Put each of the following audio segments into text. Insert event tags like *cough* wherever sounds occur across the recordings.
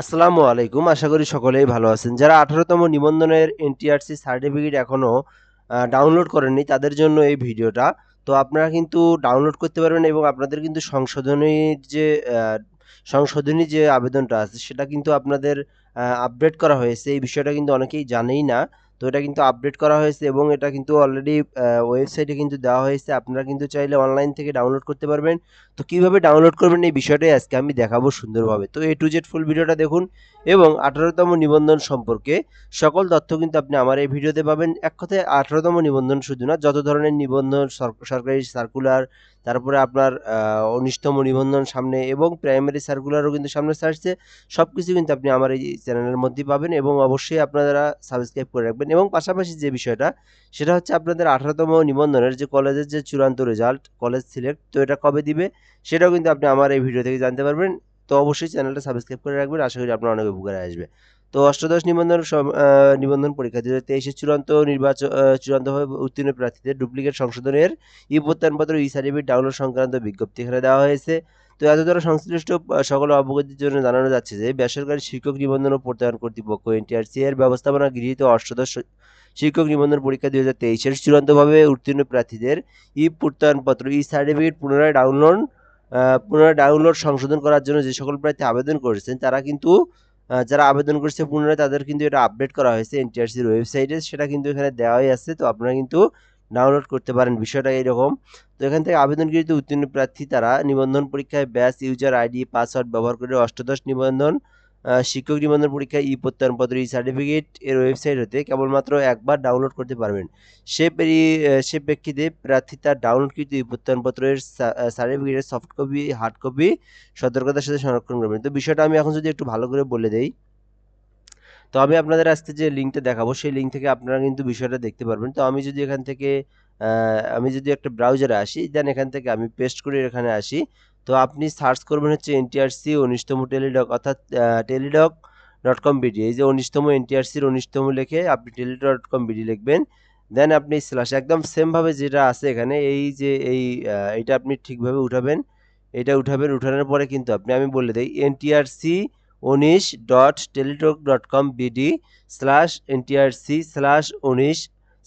আসসালামু আলাইকুম। আশা করি সকলেই ভালো আছেন। যারা আঠারোতম নিবন্ধনের এনটিআরসি সার্টিফিকেট এখনও ডাউনলোড করেননি, তাদের জন্য এই ভিডিওটা। তো আপনারা কিন্তু ডাউনলোড করতে পারবেন এবং আপনাদের কিন্তু সংশোধনীর যে সংশোধনী যে আবেদনটা আছে, সেটা কিন্তু আপনাদের আপডেট করা হয়েছে। এই বিষয়টা কিন্তু অনেকেই জানেই না। তো এটা কিন্তু আপডেট করা হয়েছে এবং এটা কিন্তু অলরেডি ওয়েবসাইটে কিন্তু দেওয়া হয়েছে। আপনারা কিন্তু চাইলে অনলাইন থেকে ডাউনলোড করতে পারবেন। তো কীভাবে ডাউনলোড করবেন এই বিষয়টাই আজকে আমি দেখাবো সুন্দরভাবে। তো এ টু জেড ফুল ভিডিওটা দেখুন এবং আঠারোতম নিবন্ধন সম্পর্কে সকল তথ্য কিন্তু আপনি আমার এই ভিডিওতে পাবেন। এক কথায় আঠারোতম নিবন্ধন শুধু না, যত ধরনের নিবন্ধন সরকারি সার্কুলার তারপরে আপনার উনিশতম নিবন্ধন সামনে এবং প্রাইমারি সার্কুলারও কিন্তু সামনে আসছে। সব কিছু কিন্তু আপনি আমার এই চ্যানেলের মধ্যে পাবেন এবং অবশ্যই আপনারা সাবস্ক্রাইব করে রাখবেন। এবং পাশাপাশি যে বিষয়টা, সেটা হচ্ছে আপনাদের আঠারোতম নিবন্ধনের যে কলেজের যে চূড়ান্ত রেজাল্ট কলেজ সিলেক্ট তো এটা কবে দিবে, সেটাও কিন্তু আপনি আমার এই ভিডিও থেকে জানতে পারবেন। তো অবশ্যই চ্যানেলটা সাবস্ক্রাইব করে রাখবেন। আশা করি আপনার অনেক উপকারে আসবে। তো অষ্টাদশ নিবন্ধন নিবন্ধন পরীক্ষা দু হাজার তেইশের চূড়ান্ত নির্বাচন চূড়ান্তভাবে উত্তীর্ণ প্রার্থীদের ডুপ্লিকেট সংশোধনের ই প্রত্যয়নপত্র ই সার্টিফিকেট ডাউনলোড সংক্রান্ত বিজ্ঞপ্তি এখানে দেওয়া হয়েছে। তো এত দ্বারা সংশ্লিষ্ট সকল অবগতির জন্য জানানো যাচ্ছে যে, বেসরকারি শিক্ষক নিবন্ধন ও প্রত্যয়ন কর্তৃপক্ষ এনটিআরসি এর ব্যবস্থাপনা গৃহীত অষ্টাদশ শিক্ষক নিবন্ধন পরীক্ষা দুই হাজার তেইশের চূড়ান্তভাবে উত্তীর্ণ প্রার্থীদের ই প্রত্যয়নপত্র ই সার্টিফিকেট পুনরায় ডাউনলোড পুনরায় ডাউনলোড সংশোধন করার জন্য যে সকল প্রার্থী আবেদন করেছেন, তারা কিন্তু যারা আবেদন করছে পুনরায় তাদের কিন্তু এটা আপডেট করা হয়েছে এনটিআরসির ওয়েবসাইটে সেটা কিন্তু এখানে দেওয়াই আছে, তো আপনারা কিন্তু ডাউনলোড করতে পারেন। বিষয়টা এইরকম। তো এখান থেকে আবেদনকৃত উত্তীর্ণ প্রার্থী তারা নিবন্ধন পরীক্ষায় ব্যাস ইউজার আইডি পাসওয়ার্ড ব্যবহার করে অষ্টাদশ নিবন্ধন শিক্ষক নিবন্ধন পরীক্ষা ই প্রত্যয়নপত্র ই সার্টিফিকেট এর ওয়েবসাইট হতে কেবলমাত্র একবার ডাউনলোড করতে পারবেন। সে সে প্রেক্ষিতে প্রার্থী তার ডাউনলোডকৃত ই প্রত্যয়নপত্রের সার্টিফিকেটের সফট কপি হার্ড কপি সতর্কতার সাথে সংরক্ষণ করবেন। তো বিষয়টা আমি এখন যদি একটু ভালো করে বলে দেই, তো আমি আপনাদের আজকে যে লিঙ্কটা দেখাবো, সেই লিঙ্ক থেকে আপনারা কিন্তু বিষয়টা দেখতে পারবেন। তো আমি যদি এখান থেকে আমি যদি একটা ব্রাউজারে আসি দেন এখান থেকে আমি পেস্ট করে এখানে আসি। তো আপনি সার্চ করবেন হচ্ছে এনটিআরসি উনিশতম টেলিডক অর্থাৎ টেলিডক ডট কম বিডি। এই যে উনিশতম এনটিআরসির উনিশতম লিখে আপনি টেলিডক ডট কম বিডি লিখবেন। দেন আপনি স্ল্যাশ একদম সেমভাবে যেটা আছে এখানে, এই যে, এই এইটা আপনি ঠিকভাবে উঠাবেন। এটা উঠাবেন, উঠানোর পরে কিন্তু আপনি, আমি বলে দিই, এনটিআরসি উনিশ dot Teletalk dot com BD slash NTRC slash উনিশ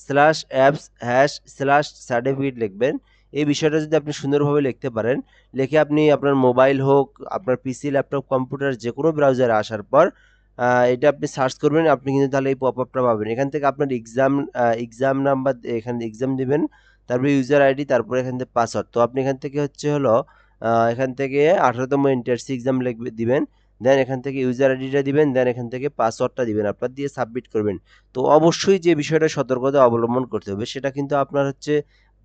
slash apps hash slash certificate লিখবেন। এই বিষয়টা যদি আপনি সুন্দরভাবে লিখতে পারেন, লিখে আপনি আপনার মোবাইল হোক, আপনার পিসি ল্যাপটপ কম্পিউটার যে কোনো ব্রাউজারে আসার পর এটা আপনি সার্চ করবেন, আপনি কিন্তু তাহলে এই পপ আপটা পাবেন। এখান থেকে আপনার এক্সাম এক্সাম নাম্বার এখানে এক্সাম দিবেন, তারপরে ইউজার আইডি তারপরে এখান থেকে পাসওয়ার্ড তো আপনি এখান থেকে হচ্ছে হলো এখান থেকে আঠারোতম এনটিআরসি এক্সাম লিখবে, দিবেন দেন এখান থেকে ইউজার আইডিটা দিবেন দেন এখান থেকে পাসওয়ার্ডটা দিবেন, আপনার দিয়ে সাবমিট করবেন। তো অবশ্যই যে বিষয়টা সতর্কতা অবলম্বন করতে হবে, সেটা কিন্তু আপনার হচ্ছে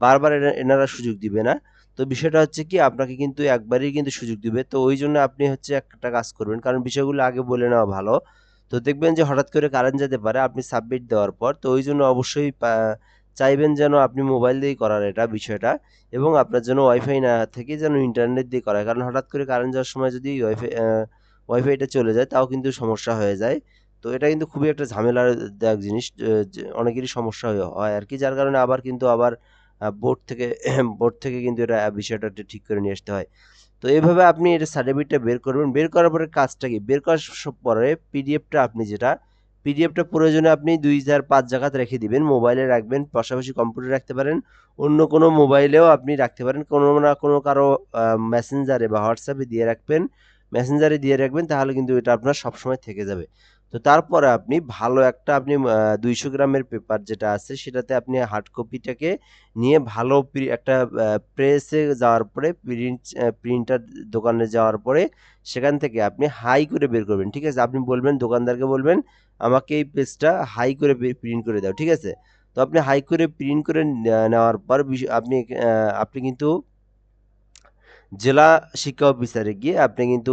বারবার এনা- এনারা সুযোগ দিবে না। তো বিষয়টা হচ্ছে কি, আপনাকে কিন্তু একবারই কিন্তু সুযোগ দিবে। তো ওই জন্য আপনি হচ্ছে একটা কাজ করবেন, কারণ বিষয়গুলো আগে বলে নেওয়া ভালো। তো দেখবেন যে হঠাৎ করে কারেন্ট যেতে পারে, আপনি সাবমিট দেওয়ার পর, তো ওই জন্য অবশ্যই চাইবেন যেন আপনি মোবাইল দিয়েই করার এটা বিষয়টা, এবং আপনার জন্য ওয়াইফাই না থেকে যেন ইন্টারনেট দিয়ে করায়। কারণ হঠাৎ করে কারেন্ট যাওয়ার সময় যদি ওয়াইফাই ওয়াইফাইটা চলে যায়, তাও কিন্তু সমস্যা হয়ে যায়। তো এটা কিন্তু খুবই একটা ঝামেলার দায়ক জিনিস অনেকেরই সমস্যা হয় আর কি। যার কারণে আবার কিন্তু আবার বোর্ড থেকে *clears throat* বোর্ড থেকে কিন্তু এটা বিষয়টা ঠিক করে নিয়ে আসতে হয়। তো এইভাবে আপনি এটা সার্টিফিকেটটা বের করবেন। বের করার পরে কাজটা কি? বের করার পরে পিডিএফটা আপনি যেটা পিডিএফটা প্রয়োজনে আপনি দুই চার পাঁচ জায়গাতে রেখে দিবেন। মোবাইলে রাখবেন, পাশাপাশি কম্পিউটারে রাখতে পারেন। অন্য কোনো মোবাইলেও আপনি রাখতে পারেন। কোনো না কোনো কারও মেসেঞ্জারে বা হোয়াটসঅ্যাপে দিয়ে রাখবেন। মেসেঞ্জারে দিয়ে রাখবেন, তাহলে কিন্তু এটা আপনার সবসময় থেকে যাবে। তো তারপরে আপনি ভালো একটা আপনি দুইশো গ্রামের পেপার যেটা আছে, সেটাতে আপনি হার্ড কপিটাকে নিয়ে ভালো একটা প্রেসে যাওয়ার পরে প্রিন্ট প্রিন্টার দোকানে যাওয়ার পরে সেখান থেকে আপনি হাই করে বের করবেন, ঠিক আছে? আপনি বলবেন, দোকানদারকে বলবেন, আমাকে এই পেজটা হাই করে প্রিন্ট করে দাও ঠিক আছে? তো আপনি হাই করে প্রিন্ট করে নেওয়ার পর আপনি আপনি কিন্তু জেলা শিক্ষা অফিসারে গিয়ে আপনি কিন্তু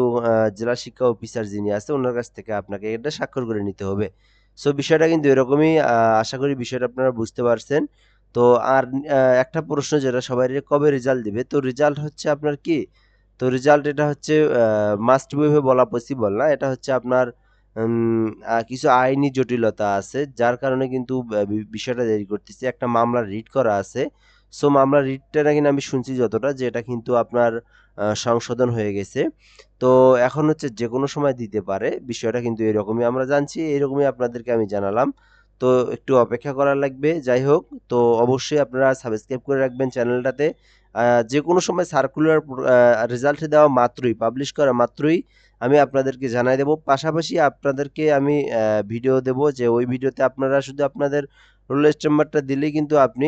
জেলা শিক্ষা অফিসার যিনি আছে, ওনার কাছ থেকে আপনাকে এটা স্বাক্ষর করে নিতে হবে। সো বিষয়টা কিন্তু এরকমই আশা করি বিষয়টা আপনারা বুঝতে পারছেন। তো, আর একটা প্রশ্ন যেটা সবাই কবে রেজাল্ট দিবে? তো রেজাল্ট হচ্ছে আপনার কি? তো রেজাল্ট এটা হচ্ছে মাস্ট বি বলা পসিবল না। এটা হচ্ছে আপনার কিছু আইনি জটিলতা আছে, যার কারণে কিন্তু বিষয়টা দেরি করতেছে। একটা মামলা রিট করা আছে। সো মামলা রিটটা নাকি আমি শুনছি যতটা যে এটা কিন্তু আপনার সংশোধন হয়ে গেছে। তো এখন হচ্ছে যে কোনো সময় দিতে পারে, বিষয়টা কিন্তু এরকমই। আমরা জানছি, এরকমই আপনাদেরকে আমি জানালাম। তো একটু অপেক্ষা করা লাগবে, যাই হোক। তো অবশ্যই আপনারা সাবস্ক্রাইব করে রাখবেন চ্যানেলটাতে যে কোনো সময় সার্কুলার রেজাল্ট দেওয়া মাত্রই পাবলিশ করা মাত্রই আমি আপনাদেরকে জানাই দেব। পাশাপাশি আপনাদেরকে আমি ভিডিও দেব যে ওই ভিডিওতে আপনারা শুধু আপনাদের রোল চেম্বারটা দিলেই কিন্তু আপনি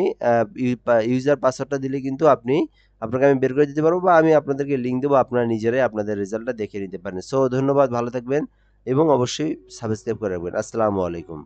ইউজার পাসওয়ার্ডটা দিলে কিন্তু আপনি, আপনাকে আমি বের করে দিতে পারব বা আমি আপনাদেরকে লিঙ্ক দেবো আপনারা নিজেরাই আপনাদের রেজাল্টটা দেখে নিতে পারেন। সো ধন্যবাদ, ভালো থাকবেন এবং অবশ্যই সাবস্ক্রাইব করে রাখবেন। আসসালামু আলাইকুম।